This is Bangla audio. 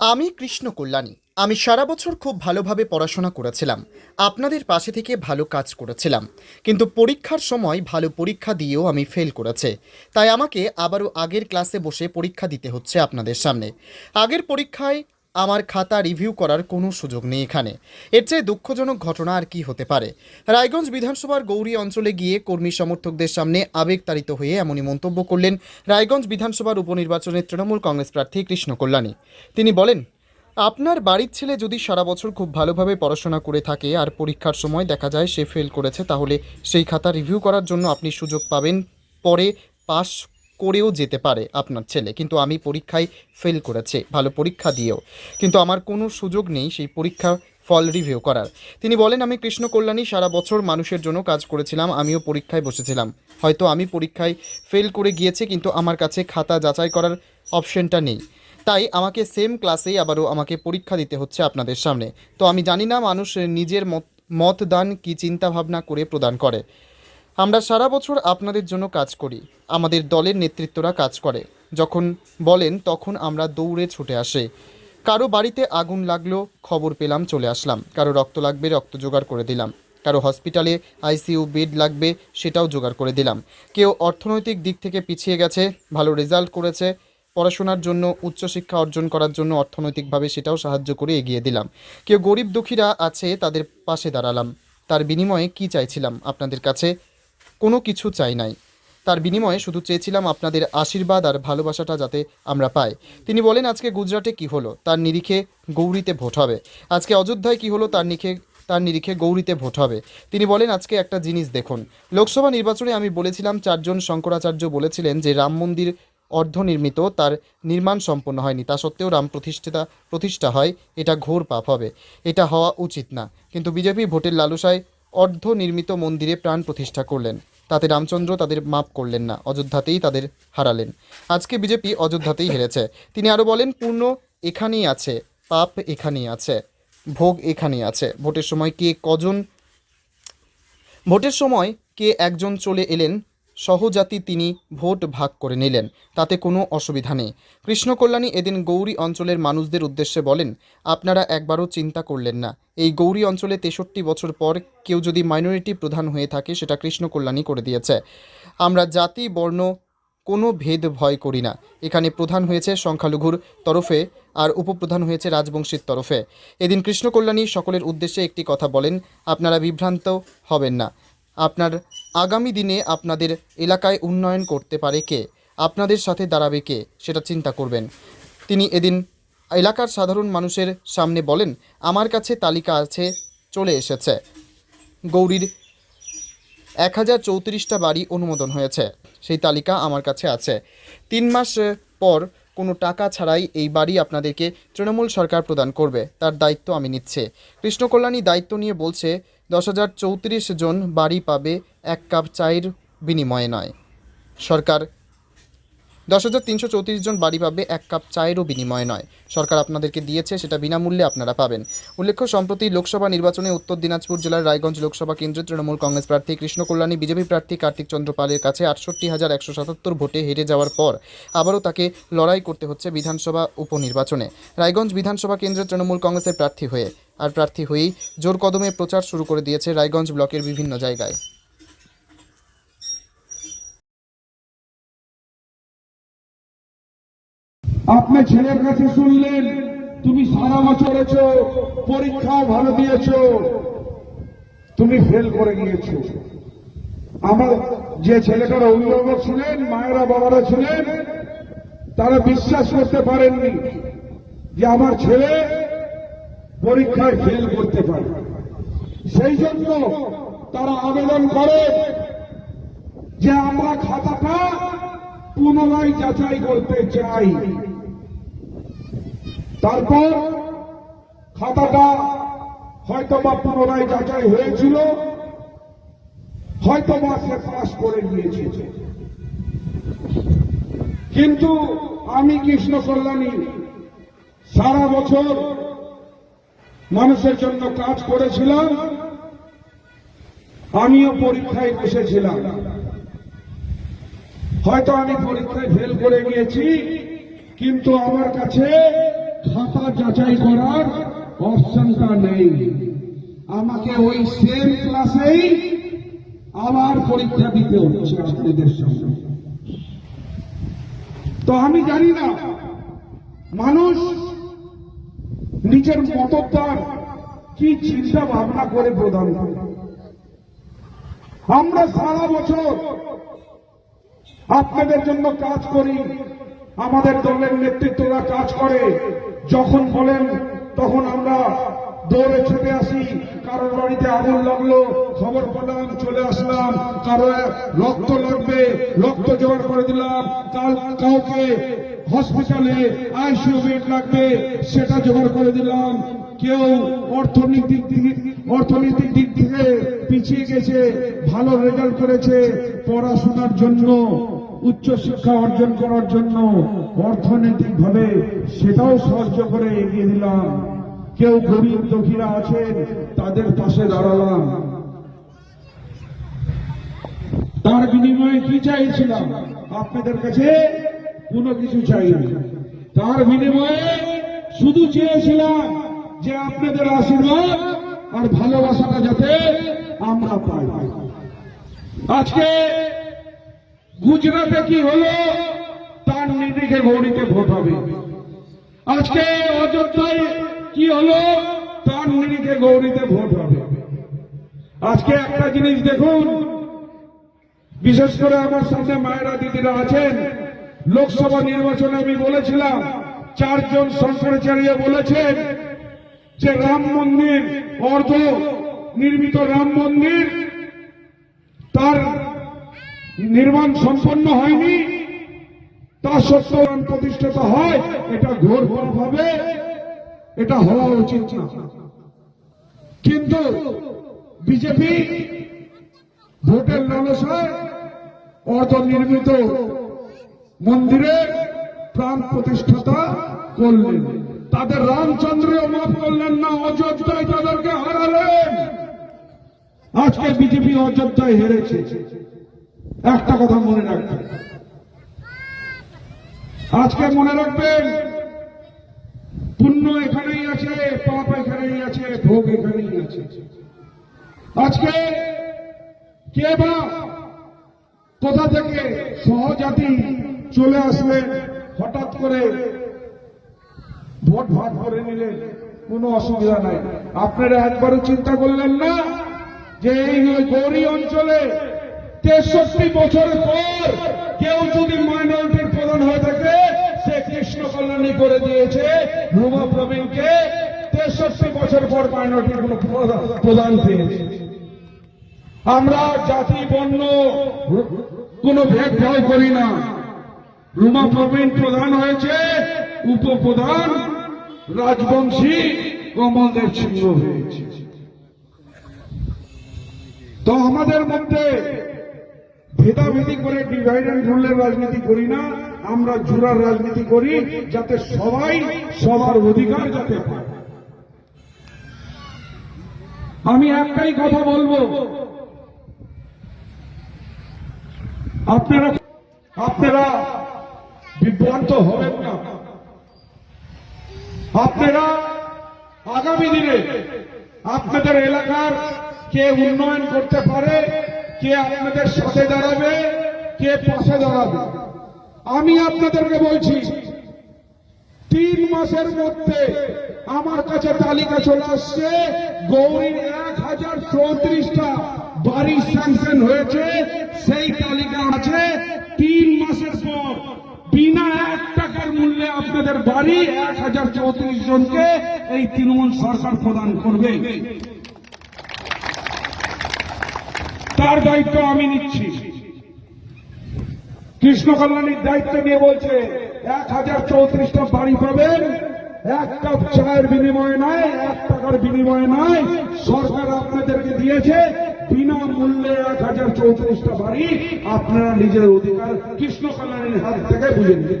আমি কৃষ্ণ কল্যাণী আমি সারা বছর খুব ভালোভাবে পড়াশোনা করেছিলাম। আপনাদের পাশে থেকে ভালো কাজ করেছিলাম। কিন্তু পরীক্ষার সময় ভালো পরীক্ষা দিয়েও আমি ফেল করেছে। তাই আমাকে আবারও আগের ক্লাসে বসে পরীক্ষা দিতে হচ্ছে আপনাদের সামনে। আগের পরীক্ষায় আমার খাতা রিভিউ করার কোনো সুযোগ নেই এখানে। এর চেয়ে দুঃখজনক ঘটনা আর কি হতে পারে? রায়গঞ্জ বিধানসভার গৌরী অঞ্চলে গিয়ে কর্মী সমর্থকদের সামনে আবেগতাড়িত হয়ে এমনই মন্তব্য করলেন রায়গঞ্জ বিধানসভার উপনির্বাচনের তৃণমূল কংগ্রেস প্রার্থী কৃষ্ণ কল্যাণী। তিনি বলেন, আপনার বাড়ির ছেলে যদি সারা বছর খুব ভালোভাবে পড়াশোনা করে থাকে আর পরীক্ষার সময় দেখা যায় সে ফেল করেছে, তাহলে সেই খাতা রিভিউ করার জন্য আপনি সুযোগ পাবেন পরে পাস করেও যেতে পারে আপনার ছেলে। কিন্তু আমি পরীক্ষায় ফেল করেছে, ভালো পরীক্ষা দিয়েও। কিন্তু আমার কোনো সুযোগ নেই সেই পরীক্ষা ফল রিভিউ করার। তিনি বলেন, আমি কৃষ্ণ কল্যাণী সারা বছর মানুষের জন্য কাজ করেছিলাম, আমিও পরীক্ষায় বসেছিলাম। হয়তো আমি পরীক্ষায় ফেল করে গিয়েছি, কিন্তু আমার কাছে খাতা যাচাই করার অপশনটা নেই। তাই আমাকে সেম ক্লাসেই আবারও আমাকে পরীক্ষা দিতে হচ্ছে আপনাদের সামনে। তো আমি জানি না মানুষ নিজের মত, মতদান কী চিন্তাভাবনা করে প্রদান করে। আমরা সারা বছর আপনাদের জন্য কাজ করি, আমাদের দলের নেতৃত্বরা কাজ করে। যখন বলেন তখন আমরা দৌড়ে ছুটে আসে। কারও বাড়িতে আগুন লাগল, খবর পেলাম, চলে আসলাম। কারও রক্ত লাগবে, রক্ত জোগাড় করে দিলাম। কারও হসপিটালে আইসিইউ বেড লাগবে, সেটাও জোগাড় করে দিলাম। কেউ অর্থনৈতিক দিক থেকে পিছিয়ে গেছে, ভালো রেজাল্ট করেছে, পড়াশোনার জন্য, উচ্চশিক্ষা অর্জন করার জন্য অর্থনৈতিকভাবে সেটাও সাহায্য করে এগিয়ে দিলাম। কেউ গরিব দুঃখীরা আছে, তাদের পাশে দাঁড়ালাম। তার বিনিময়ে কি চাইছিলাম আপনাদের কাছে? কোনো কিছু চাই নাই। তার বিনিময়ে শুধু চেয়েছিলাম আপনাদের আশীর্বাদ আর ভালোবাসাটা যাতে আমরা পাই। তিনি বলেন, আজকে গুজরাটে কি হলো? তার নিরিখে গৌরীতে ভোট হবে। আজকে অযোধ্যায় কি হলো? তার নিখে, তার নিরিখে গৌরীতে ভোট হবে। তিনি বলেন, আজকে একটা জিনিস দেখুন। লোকসভা নির্বাচনে আমি বলেছিলাম, চারজন শঙ্করাচার্য বলেছিলেন যে রাম মন্দির অর্ধনির্মিত, তার নির্মাণ সম্পন্ন হয়নি। তা সত্ত্বেও রাম প্রতিষ্ঠিতা, প্রতিষ্ঠা হয়, এটা ঘোর পাপ হবে। এটা হওয়া উচিত না। কিন্তু বিজেপি ভোটের লালসায় অর্ধনির্মিত মন্দিরে প্রাণ প্রতিষ্ঠা করলেন। তাতে রামচন্দ্র তাদের মাপ করলেন না, অযোধ্যাতেই তাদের হারালেন। আজকে বিজেপি অযোধ্যাতেই হেরেছে। তিনি আরও বলেন, পূর্ণ এখানেই আছে, পাপ এখানেই আছে, ভোগ এখানেই আছে। ভোটের সময় কে কজন, ভোটের সময় কে একজন চলে এলেন সহজাতি তিনি ভোট ভাগ করে নিলেন, তাতে কোনো অসুবিধা নেই। কৃষ্ণকল্যাণী এদিন গৌরী অঞ্চলের মানুষদের উদ্দেশ্যে বলেন, আপনারা একবারও চিন্তা করলেন না। এই গৌরী অঞ্চলে তেষট্টি বছর পর কেউ যদি মাইনরিটি প্রধান হয়ে থাকে, সেটা কৃষ্ণকল্যাণী করে দিয়েছে। আমরা জাতি, বর্ণ, কোনো ভেদ ভয় করি না। এখানে প্রধান হয়েছে সংখ্যালঘুর তরফে আর উপপ্রধান হয়েছে রাজবংশীর তরফে। এদিন কৃষ্ণকল্যাণী সকলের উদ্দেশ্যে একটি কথা বলেন, আপনারা বিভ্রান্ত হবেন না। আপনার আগামী দিনে আপনাদের এলাকায় উন্নয়ন করতে পারে কে? আপনাদের সাথে দাঁড়াবে কে? সেটা চিন্তা করবেন। তিনি এদিন এলাকার সাধারণ মানুষের সামনে বলেন, আমার কাছে তালিকা আছে, চলে এসেছে। গৌরীর এক হাজার চৌত্রিশটা বাড়ি অনুমোদন হয়েছে। সেই তালিকা আমার কাছে আছে। তিন মাস পর কোনো টাকা ছাড়াই এই বাড়ি আপনাদেরকে তৃণমূল সরকার প্রদান করবে। তার দায়িত্ব আমি নিচ্ছে। কৃষ্ণকল্যাণী দায়িত্ব নিয়ে বলছে দশ হাজার চৌত্রিশ জন বাড়ি পাবে এক কাপ চায়ের বিনিময়ে নয়। সরকার দশ হাজার তিনশো চৌত্রিশ জন বাড়ি পাবে এক কাপ চায়েরও বিনিময়ে নয়। সরকার আপনাদেরকে দিয়েছে, সেটা বিনামূল্যে আপনারা পাবেন। উল্লেখ্য, সম্প্রতি লোকসভা নির্বাচনে উত্তর দিনাজপুর জেলার রায়গঞ্জ লোকসভা কেন্দ্রে তৃণমূল কংগ্রেস প্রার্থী কৃষ্ণ কল্যাণী, বিজেপি প্রার্থী কার্তিক চন্দ্র পালের কাছে আটষট্টি হাজার একশো সাতাত্তর ভোটে হেরে যাওয়ার পর আবারও তাকে লড়াই করতে হচ্ছে বিধানসভা উপনির্বাচনে। রায়গঞ্জ বিধানসভা কেন্দ্রে তৃণমূল কংগ্রেসের প্রার্থী হয়ে, আর প্রার্থী হয়েই জোর কদমে প্রচার শুরু করে দিয়েছে রায়গঞ্জ ব্লকের বিভিন্ন জায়গায়। আপনার ছেলের কাছে শুনলেন, তুমি সারা বছর এছো পরীক্ষাও ভালো দিয়েছ, তুমি ফেল করে গিয়েছো। আমার যে ছেলেটার অভিভাবক ছিলেন, মায়েরা বাবারা ছিলেন, তারা বিশ্বাস করতে পারেননি যে আমার ছেলে পরীক্ষায় ফেল করতে পারে। সেই জন্য তারা আবেদন করে যে আমরা খাতাটা পুনরায় যাচাই করতে চাই। তারপর খাতাটা হয়তো বা পুনরায় যাচাই হয়েছিল হয়তো বা সে পাশ করে নিয়েছে। কিন্তু আমি কৃষ্ণ কল্যাণী, সারা বছর মানুষের জন্য কাজ করেছিলাম, আমিও পরীক্ষায় বসেছিলাম। হয়তো আমি পরীক্ষায় ফেল করে নিয়েছি, কিন্তু আমার কাছে খাতা যাচাই করার অপশনটা নেই। আমাকে ওই সেম ক্লাসেই আবার পরীক্ষা দিতে হচ্ছে আপনাদের সামনে। তো আমি জানি না, মানুষ নিজের মতদার কি চিন্তা ভাবনা করে প্রদান করে। আমরা সারা বছর আপনাদের জন্য কাজ করি, আমাদের দলের নেতৃত্বরা কাজ করে। যখন বলেন, তখন আমরা দৌড়ে ছুটে আসি, কারোর বাড়িতে আগুন লাগল, খবর পেলাম, চলে আসলাম, কারও রক্ত লাগবে, রক্ত জোগাড় করে দিলাম, কাল কাউকে হসপিটালে আইসিইউ বেড লাগবে, সেটা জোগাড় করে দিলাম, কেউ অর্থনৈতিক দিক অর্থনৈতিক দিক থেকে পিছিয়ে গেছে, ভালো রেজাল্ট করেছে, পড়াশোনার জন্য। উচ্চ শিক্ষা অর্জন করার জন্য অর্থনৈতিক ভাবে সেটাও সাহায্য করে এগিয়ে দিলাম। কেউ গরিব দুঃখীরা আছেন, তাদের পাশে দাঁড়ালাম। তার বিনিময়ে কি চাইছিলাম? আপনাদের কাছে কোনো কিছু চাইনি। তার বিনিময়ে শুধু চেয়েছিলাম যে আপনাদের আশীর্বাদ আর ভালোবাসাটা যাতে আমরা পাই। আজকে গুজরাটে কি হলো? তার নিরিখে গৌরীতে ভোট হবে। আজকে অযোধ্যায় কি হলো? তার নিরিখে গৌরীতে ভোট হবে। আজকে একটা জিনিস দেখুন, বিশেষ করে আমার সামনে মায়েরা দিদিরা আছেন। লোকসভা নির্বাচনে আমি বলেছিলাম, চারজন শঙ্করাচার্য বলেছেন যে রাম মন্দির, অর্ধ নির্মিত রাম মন্দির, তার নির্মাণ সম্পন্ন হয়নি। তা সত্ত্বেও প্রতিষ্ঠিত হয়, এটা ঘোর হবে এটা হওয়া উচিত না। কিন্তু বিজেপি ভোটের লালসায় অর্ধ নির্মিত মন্দিরের প্রাণ প্রতিষ্ঠাতা করলেন। তাদের রামচন্দ্রও মাফ করলেন না, অযোধ্যায় তাদেরকে হারালেন। আজকে বিজেপি অযোধ্যায় হেরেছে। একটা কথা মনে রাখবেন আজকে মনে রাখবেন, পুণ্য এখানেই আছে, পাপ এখানেই আছে, ভোগ এখানেই আছে। আজকে কে বা কোথা থেকে সহজাতি চলে আসলেন, হঠাৎ করে ভোট ভাগ করে নিলেন, কোনো অসুবিধা নাই। আপনারা একবারও চিন্তা করলেন না যে এই গৌরী অঞ্চলে তেষট্টি বছর পর কেউ যদি মাইনরিটির প্রধান হয়ে থাকে, সে কৃষ্ণ কল্যাণী করে দিয়েছে রুমা প্রবীণকে। তেষট্টি বছর পর মাইনরিটির কোন প্রধান- পেয়েছে। আমরা জাতি বর্ণ কোনো ভেদভাব করি না। রুমা প্রবীণ প্রধান হয়েছে, উপপ্রধান রাজবংশী কমলদেব সিংহ হয়েছে। তো আমাদের মধ্যে ভেদাভেদি করে ডিভাইড রুলের রাজনীতি করি না, আমরা জোড়ার রাজনীতি করি যাতে সবাই সবার অধিকার যাতে আমি একটাই কথা বলব। আপনারা আপনারা বিভ্রান্ত হবেন না। আপনারা আগামী দিনে আপনাদের এলাকার কে উন্নয়ন করতে পারে কে আপনাদের সাথে দাঁড়াবে, কে পাশে দাঁড়াবে? আমি আপনাদেরকে বলছি, তিন মাসের মধ্যে আমার কাছে তালিকা চলে আসছে, গৌরীর এক হাজার চৌত্রিশটা বাড়ি স্যাংশন হয়েছে, সেই তালিকা আছে। তিন মাসের পর বিনা এক টাকার মূল্যে আপনাদের বাড়ি এক হাজার চৌত্রিশ জনকে এই তৃণমূল সরকার প্রদান করবে। তার দায়িত্ব আমি নিচ্ছি। কৃষ্ণ কল্যাণীর দায়িত্ব নিয়ে বলছে, এক হাজার চৌত্রিশটা বাড়ি পাবেন, এক কাপ চায়ের বিনিময়ে নয় এক টাকার বিনিময়ে নয় সরকার আপনাদেরকে দিয়েছে, বিনামূল্যে এক হাজার চৌত্রিশটা বাড়ি আপনারা নিজের অধিকার কৃষ্ণ কল্যাণীর হাত থেকে বুঝে নিন।